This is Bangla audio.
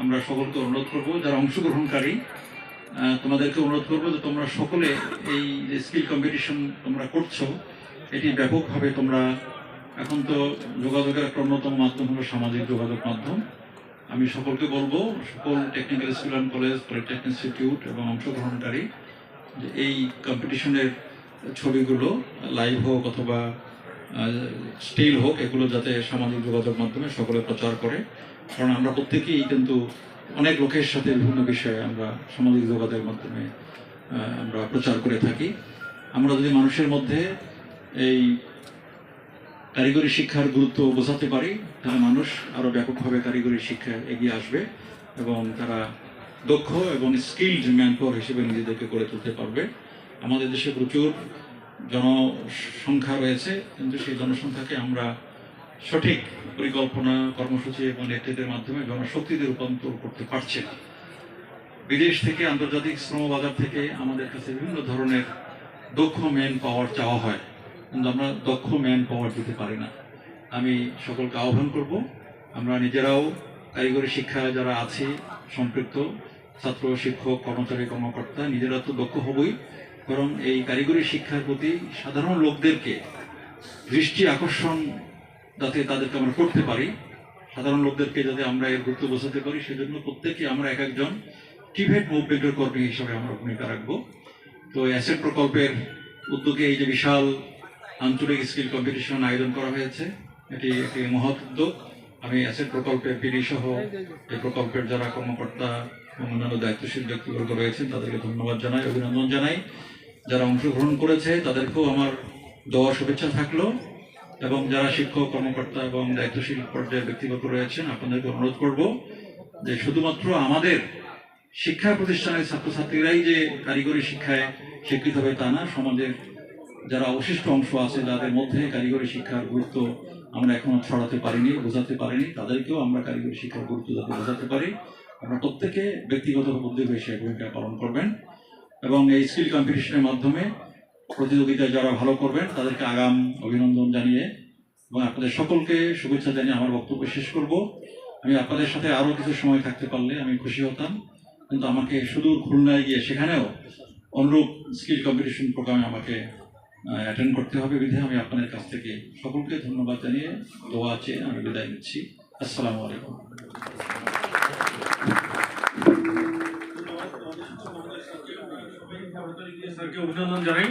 আমরা সকলকে অনুরোধ করব, যারা অংশগ্রহণকারী তোমাদেরকে অনুরোধ করব যে তোমরা সকলে এই যে স্কিল কম্পিটিশন তোমরা করছ, এটি ব্যাপকভাবে তোমরা এখন তো যোগাযোগের একটা অন্যতম মাধ্যম হলো সামাজিক যোগাযোগ মাধ্যম। আমি সকলকে বলব, সকল technical school and college polytechnic institute এবং অংশগ্রহণকারী, যে এই কম্পিটিশনের ছবিগুলো লাইভ হোক অথবা স্টিল হোক, এগুলো যাতে সামাজিক যোগাযোগ মাধ্যমে সকলে প্রচার করে। কারণ আমরা প্রত্যেকেই কিন্তু অনেক লোকের সাথে বিভিন্ন বিষয়ে আমরা সামাজিক যোগাযোগের মাধ্যমে আমরা প্রচার করে থাকি। আমরা যদি মানুষের মধ্যে এই কারিগরি শিক্ষার গুরুত্ব বোঝাতে পারি, তাহলে মানুষ আরও ব্যাপকভাবে কারিগরি শিক্ষায় এগিয়ে আসবে এবং তারা দক্ষ এবং স্কিলড ম্যান পাওয়ার হিসেবে নিজেদেরকে গড়ে তুলতে পারবে। আমাদের দেশে প্রচুর জনসংখ্যা রয়েছে, কিন্তু সেই জনসংখ্যাকে আমরা সঠিক পরিকল্পনা, কর্মসূচি এবং নেতৃত্বের মাধ্যমে জনশক্তিতে রূপান্তর করতে পারছে না। বিদেশ থেকে আন্তর্জাতিক শ্রম বাজার থেকে আমাদের কাছে বিভিন্ন ধরনের দক্ষ ম্যান পাওয়ার চাওয়া হয়, কিন্তু আমরা দক্ষ ম্যান পাওয়ার দিতে পারি না। আমি সকলকে আহ্বান করব, আমরা নিজেরাও কারিগরি শিক্ষায় যারা আছে, সম্পৃক্ত, ছাত্র, শিক্ষক, কর্মচারী, কর্মকর্তা, নিজেরা তো দক্ষ হবই। বরং এই কারিগরি শিক্ষার প্রতি সাধারণ লোকদেরকে দৃষ্টি আকর্ষণ যাতে তাদেরকে আমরা করতে পারি, সাধারণ লোকদেরকে যাতে আমরা এর গুরুত্ব বোঝাতে পারি, সেজন্য প্রত্যেকে আমরা এক একজন টিভেট মুভমেন্টের কর্মী হিসাবে আমরা ভূমিকা রাখব। তো অ্যাসেট প্রকল্পের উদ্যোগে এই যে বিশাল আঞ্চলিক স্কিল কম্পিটিশন আয়োজন করা হয়েছে, এটি একটি মহৎ উদ্যোগ। আমি অ্যাসেট প্রকল্পের পিডি সহ এই প্রকল্পের যারা কর্মকর্তা অন্যান্য দায়িত্বশীল ব্যক্তিবর্গ রয়েছেন, তাদেরকে ধন্যবাদ জানাই, অভিনন্দন জানাই। যারা অংশগ্রহণ করেছে, তাদেরকেও আমার দেওয়া শুভেচ্ছা থাকল। এবং যারা শিক্ষক, কর্মকর্তা এবং দায়িত্বশীল পর্যায়ের ব্যক্তিগত রয়েছেন, আপনাদেরকে অনুরোধ করব যে শুধুমাত্র আমাদের শিক্ষা প্রতিষ্ঠানের ছাত্রছাত্রীরাই যে কারিগরি শিক্ষায় স্বীকৃত হবে তা না, সমাজের যারা অবশিষ্ট অংশ আছে, যাদের মধ্যে কারিগরি শিক্ষার গুরুত্ব আমরা এখনও ছড়াতে পারিনি, বোঝাতে পারিনি, তাদেরকেও আমরা কারিগরি শিক্ষার গুরুত্ব যাতে বোঝাতে পারি। আমরা প্রত্যেকে ব্যক্তিগত উদ্যোগ হিসেবে ভূমিকা পালন করবেন। এবং এই স্কিল কম্পিটিশনের মাধ্যমে প্রতিযোগিতায় যারা ভালো করবেন, তাদেরকে আগাম অভিনন্দন জানিয়ে এবং আপনাদের সকলকে শুভেচ্ছা জানিয়ে আমার বক্তব্য শেষ করব। আমি আপনাদের সাথে আরও কিছু সময় থাকতে পারলে আমি খুশি হতাম, কিন্তু আমাকে সুদূর খুলনায় গিয়ে সেখানেও অনুরূপ স্কিল কম্পিটিশন প্রোগ্রামে আমাকে অ্যাটেন্ড করতে হবে বিধে আমি আপনাদের কাছ থেকে সকলকে ধন্যবাদ জানিয়ে দোয়া চেয়ে আমি বিদায় নিচ্ছি। আসসালামু আলাইকুম। অভিনন্দন জানাই।